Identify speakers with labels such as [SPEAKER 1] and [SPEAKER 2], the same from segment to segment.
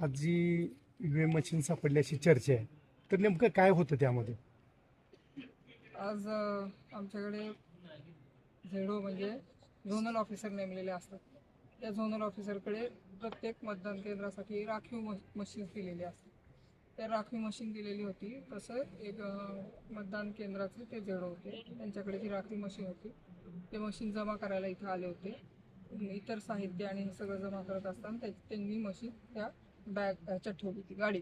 [SPEAKER 1] आज जी EVM machine सापडल्याची चर्चा आहे. तर नेमकं काय होतं त्यामध्ये?
[SPEAKER 2] आज अ, आमच्याकडे झेडो म्हणजे झोनल ऑफिसर नेमलेले असतात. त्या झोनल ऑफिसरकडे प्रत्येक मतदान केंद्रासाठी राखीव मशीन मशीन दिलेली असतात. त्या राखीव मशीन दिलेली होती. तसं एक अ, मतदान केंद्राचे ते झेडो होते. त्यांच्याकडे ती राखीव मशीन होती ते मशीन जमा करायला इथं आले होते. इतर साहित्य आणि हे सगळं जमा करत असताना त्या त्यांनी मशीन त्या बॅग ह्याच्यात ठेवली होती गाडी.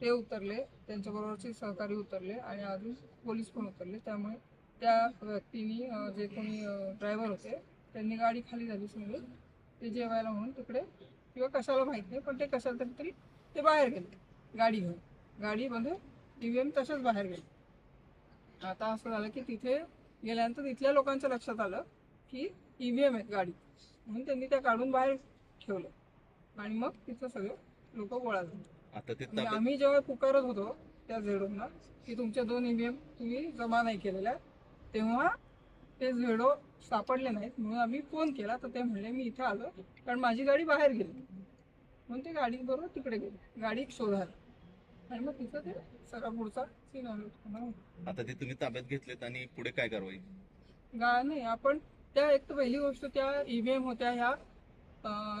[SPEAKER 2] ते उतरले त्यांच्याबरोबरचे सहकारी उतरले आणि अजून पोलीस पण उतरले. त्यामुळे त्या व्यक्तीनी जे कोणी ड्रायव्हर होते त्यांनी गाडी खाली झाली समजून ते जेवायला म्हणून तिकडे किंवा कशाला माहीत नाही पण ते कशाला तरी तरी ते बाहेर गेले गाडी घेऊन. गाडीमध्ये ई व्ही एम तसेच बाहेर गेले. आता असं झालं की तिथे गेल्यानंतर तिथल्या लोकांच्या लक्षात आलं की ई व्ही एम आहेत गाडी म्हणून त्यांनी त्या काढून बाहेर ठेवलं. आणि मग तिथं सगळे लोक गोळा झाले.
[SPEAKER 3] आता ते ताब्यात
[SPEAKER 2] आम्ही जेव्हा पुकारत होतो त्या झेडोना की तुमच्या दोन ईव्हीएम तुम्ही जमा नाही केलेल्या तेव्हा ते झेडो सापडले नाहीत. म्हणून आम्ही फोन केला तर ते म्हणले मी इथं आलो कारण माझी गाडी बाहेर गेली. म्हणून ते गाडी बरोबर तिकडे गेली. गाडी शोधायला. आणि मग तिथं ते सगळा पुढचा सीन आलो
[SPEAKER 3] आता ते तुम्ही ताब्यात घेतलेत आणि पुढे काय कारवाई?
[SPEAKER 2] गा नाही आपण त्या एक तर पहिली गोष्ट त्या ईव्हीएम होत्या ह्या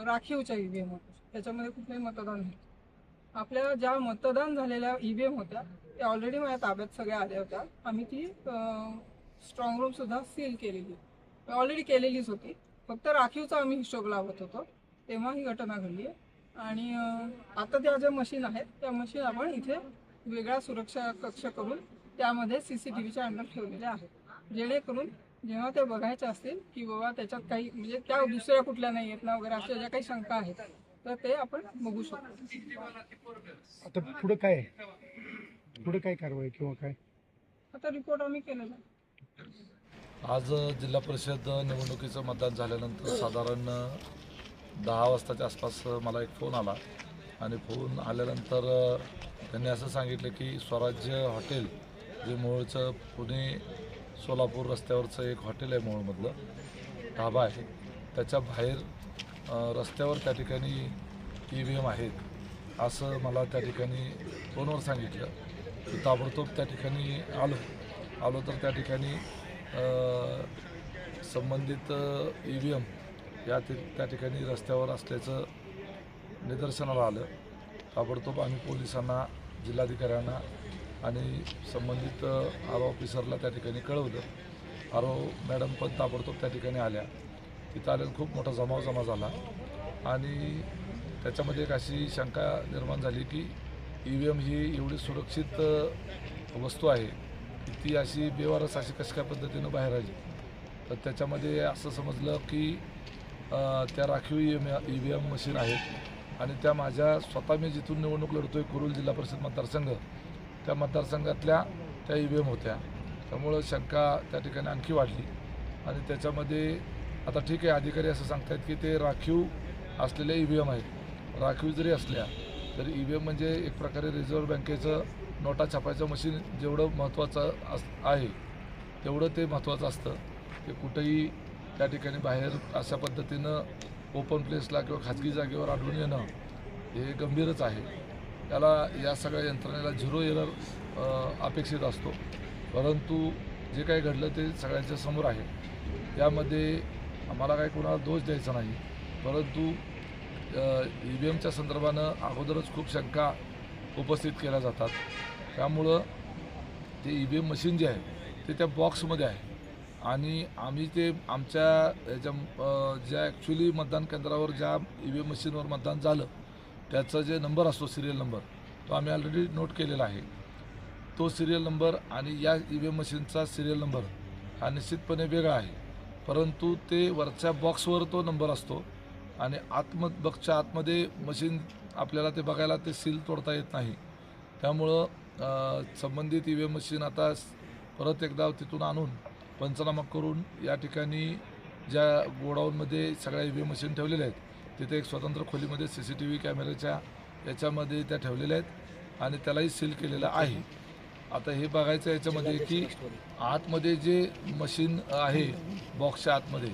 [SPEAKER 2] राखीवच्या ईव्हीएम होत्या. त्याच्यामध्ये कुठलंही मतदान नाही. आपल्या ज्या मतदान झालेल्या ईव्हीएम होत्या त्या ऑलरेडी माझ्या ताब्यात सगळ्या आल्या होत्या. आम्ही ती स्ट्रॉंग रूम सुद्धा सील केलेली. ऑलरेडी केलेलीच होती. फक्त राखीवचा आम्ही हिशोब लावत होतो. तेव्हा ही घटना घडली आहे. आणि आता त्या ज्या मशीन आहेत त्या मशीन आपण इथे वेगळा सुरक्षा कक्ष करून त्यामध्ये सी सी टी व्हीच्या अंडर ठेवलेल्या आहेत. जेणेकरून जेव्हा ते बघायचे असतील की बाबा त्याच्यात काही म्हणजे त्या दुसऱ्या कुठल्या नाही आहेत ना वगैरे अशा ज्या काही शंका आहेत तर ते आपण बघू शकतो
[SPEAKER 1] आता पुढं काय आहे? पुढं काय कारवाई किंवा काय
[SPEAKER 2] आता रिपोर्ट आम्ही केलेला आहे.
[SPEAKER 4] आज जिल्हा परिषद निवडणुकीचं मतदान झाल्यानंतर साधारण दहा वाजताच्या आसपास मला एक फोन आला आणि फोन आल्यानंतर त्यांनी असं सांगितलं की स्वराज्य हॉटेल जे मूळचं पुणे सोलापूर रस्त्यावरचं एक हॉटेल आहे मूळमधलं ढाबा आहे. त्याच्या बाहेर रस्त्यावर त्या ठिकाणी ई व्ही एम आहेत असं मला त्या ठिकाणी फोनवर सांगितलं. की ताबडतोब त्या ठिकाणी आलो. आलो तर त्या ठिकाणी संबंधित ई व्ही एम या त्या ठिकाणी रस्त्यावर असल्याचं निदर्शनाला आलं. ताबडतोब आम्ही पोलिसांना जिल्हाधिकाऱ्यांना आणि संबंधित आर ओ ऑफिसरला त्या ठिकाणी कळवलं. आर ओ मॅडम पण ताबडतोब त्या ठिकाणी आल्या. तिथं आल्यानं खूप मोठा जमाव जमा झाला. आणि त्याच्यामध्ये एक अशी शंका निर्माण झाली की ई व्ही एम ही एवढी सुरक्षित वस्तू आहे की ती अशी बेवारस अशी कशा काय पद्धतीनं बाहेर आली? तर त्याच्यामध्ये असं समजलं की त्या राखीव E M E V M machine आहेत. आणि त्या माझ्या स्वतः मी जिथून निवडणूक लढतोय कुरुल जिल्हा परिषद मतदारसंघ त्या मतदारसंघातल्या त्या ई व्ही एम होत्या. त्यामुळं शंका त्या ठिकाणी आणखी वाढली. आणि त्याच्यामध्ये आता ठीक आहे अधिकारी असं सांगतायत की ते राखीव असलेल्या ई व्ही एम आहेत. राखीव जरी असल्या तरी ई व्ही एम म्हणजे एक प्रकारे रिझर्व्ह बँकेचं नोटा छापायचं मशीन जेवढं महत्त्वाचं अस आहे तेवढं ते महत्त्वाचं असतं. ते कुठेही त्या ठिकाणी बाहेर अशा पद्धतीनं ओपन प्लेसला किंवा खाजगी जागेवर आढळून येणं हे गंभीरच आहे. त्याला या सगळ्या यंत्रणेला झिरो एरर अपेक्षित असतो. परंतु जे काही घडलं ते सगळ्यांच्या समोर आहे. यामध्ये आम्हाला काही कोणाला दोष द्यायचा नाही. परंतु ई व्ही एमच्या संदर्भानं अगोदरच खूप शंका उपस्थित केल्या जातात. त्यामुळं ते ई व्ही एम मशीन जे आहे ते त्या बॉक्समध्ये आहे. आणि आम्ही ते आमच्या याच्या ज्या ॲक्च्युली मतदान केंद्रावर ज्या ई व्ही एम मशीनवर मतदान झालं त्याचा जे नंबर असतो सिरियल नंबर तो आम्ही ऑलरेडी नोट केलेला आहे. तो सिरियल नंबर आणि या ई व्ही एम मशीनचा सिरियल नंबर हा निश्चितपणे वेगळा आहे. परंतु ते वरच्या बॉक्सवर तो नंबर असतो आणि आतम बॉक्सच्या आतमध्ये मशीन आपल्याला ते बघायला ते सील तोडता येत नाही. त्यामुळं संबंधित ई व्ही एम मशीन आता परत एकदा तिथून आणून पंचनामा करून या ठिकाणी ज्या गोडाऊनमध्ये सगळ्या ई व्ही एम मशीन ठेवलेल्या आहेत तिथे एक स्वतंत्र खोलीमध्ये सी सी टी व्ही कॅमेऱ्याच्या याच्यामध्ये त्या ठेवलेल्या आहेत आणि त्यालाही सील केलेलं आहे. आता हे बघायचं याच्यामध्ये की आतमध्ये जे मशीन आहे बॉक्सच्या आतमध्ये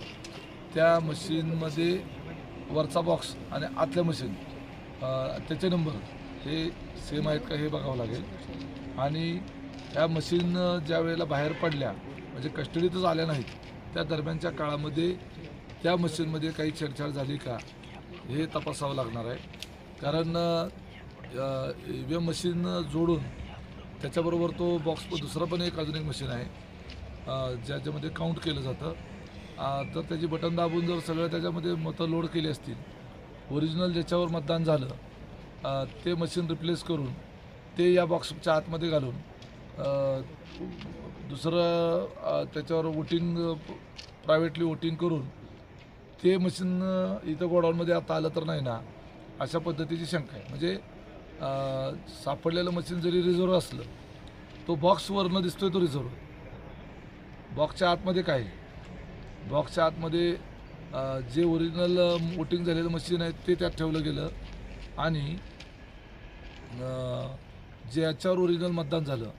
[SPEAKER 4] त्या मशीनमध्ये वरचा बॉक्स आणि आतल्या मशीन त्याचे नंबर हे सेम आहेत का हे बघावं लागेल. आणि ह्या मशीन ज्या वेळेला बाहेर पडल्या म्हणजे कस्टडीतच आल्या नाहीत त्या दरम्यानच्या काळामध्ये त्या मशीनमध्ये काही छेडछाड झाली का? हे तपासावं लागणार आहे. कारण ई व्ही एम मशीन जोडून त्याच्याबरोबर तो बॉक्स दुसरं पण एक अजून एक मशीन आहे. ज्याच्यामध्ये काउंट केलं जातं. तर त्याची बटन दाबून जर सगळं त्याच्यामध्ये मतं लोड केली असतील ओरिजिनल ज्याच्यावर मतदान झालं ते मशीन रिप्लेस करून ते या बॉक्सच्या आतमध्ये घालून दुसरं त्याच्यावर वोटिंग प्रायव्हेटली वोटिंग करून ते मशीन इथं गोडाऊनमध्ये आता आलं तर नाही ना अशा पद्धतीची शंका आहे. म्हणजे सापडलेलं मशीन जरी रिझर्व असलं तो बॉक्सवरनं दिसतोय तो रिझर्व बॉक्सच्या आतमध्ये काय आहे? बॉक्सच्या आतमध्ये जे ओरिजिनल वोटिंग झालेलं मशीन आहे ते त्यात ठेवलं गेलं आणि जे याच्यावर ओरिजिनल मतदान झालं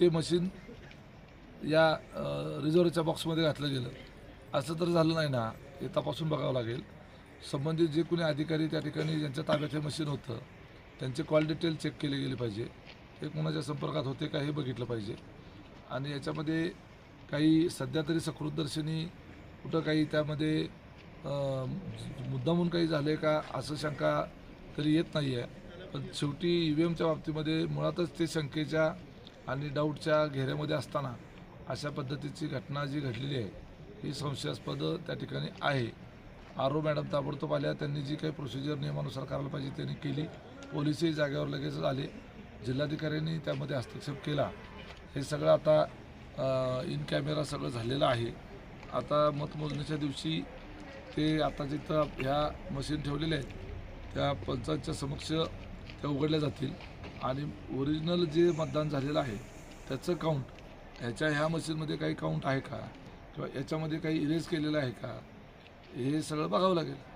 [SPEAKER 4] ते मशीन या रिझर्वच्या बॉक्समध्ये घातलं गेलं. असं तर झालं नाही ना. हे तपासून बघावं लागेल. संबंधित जे कोणी अधिकारी त्या ठिकाणी ज्यांच्या ताब्यात हे मशीन होतं त्यांचे कॉल डिटेल चेक केले गेले पाहिजे. ते कोणाच्या संपर्कात होते का हे बघितलं पाहिजे. आणि याच्यामध्ये काही सध्या तरी सकृतदर्शनी कुठं काही त्यामध्ये मुद्दामून काही झाले का असं शंका तरी येत नाही आहे पण शेवटी ई व्ही एमच्या बाबतीमध्ये मुळातच ते शंकेच्या आणि डाऊटच्या घेऱ्यामध्ये असताना अशा पद्धतीची घटना जी घडलेली आहे ही संशयास्पद त्या ठिकाणी आहे. आरो मॅडम ताबडतोब आल्या. त्यांनी जी काही प्रोसिजर नियमानुसार करायला पाहिजे त्यांनी केली. पोलिसही जागेवर लगेच आले. जिल्हाधिकाऱ्यांनी त्यामध्ये हस्तक्षेप केला. हे सगळं आता इन कॅमेरा सगळं झालेलं आहे. आता मतमोजणीच्या दिवशी ते आता जिथं ह्या मशीन ठेवलेल्या आहेत त्या पंचांच्या समक्ष त्या उघडल्या जातील. आणि ओरिजिनल जे मतदान झालेलं आहे त्याचं काउंट ह्याच्या ह्या मशीनमध्ये काही काउंट आहे का? किंवा याच्यामध्ये काही इरेज केलेलं आहे का? हे सगळं बघावं लागेल.